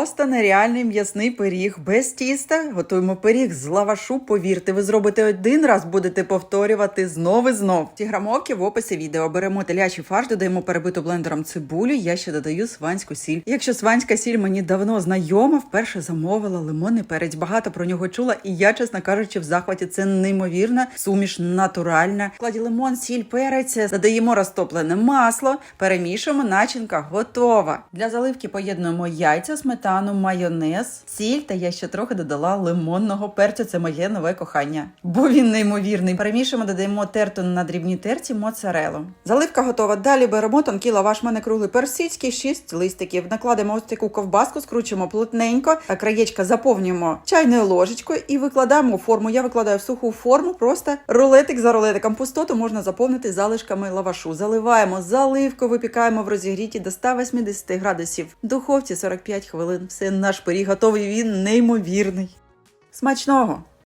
Просто нереальний м'ясний пиріг без тіста. Готуємо пиріг з лавашу. Повірте, ви зробите один раз, будете повторювати знов і знов. Ті грамовки в описі відео. Беремо телячий фарш, додаємо перебиту блендером цибулю. Я ще додаю сванську сіль. Якщо сванська сіль мені давно знайома, вперше замовила лимонний перець. Багато про нього чула, і я, чесно кажучи, в захваті це неймовірна суміш натуральна. В складі лимон, сіль, перець, додаємо розтоплене масло, перемішуємо, начинка готова. Для заливки поєднуємо яйця, сметану, майонез, сіль та я ще трохи додала лимонного перцю. Це моє нове кохання. Бо він неймовірний. Перемішуємо, додаємо терту на дрібній терці моцарелу. Заливка готова. Далі беремо тонкий лаваш, мене круглий персидський, 6 листиків. Накладемо ось таку ковбаску, скручуємо плотненько, а краєчка заповнюємо чайною ложечкою і викладаємо у форму. Я викладаю в суху форму, просто рулетик за рулетиком. Пустоту можна заповнити залишками лавашу. Заливаємо заливку, випікаємо в розігріті до 180 градусів. Духовці 45 хвилин. Все, наш пиріг готовий. Він неймовірний. Смачного!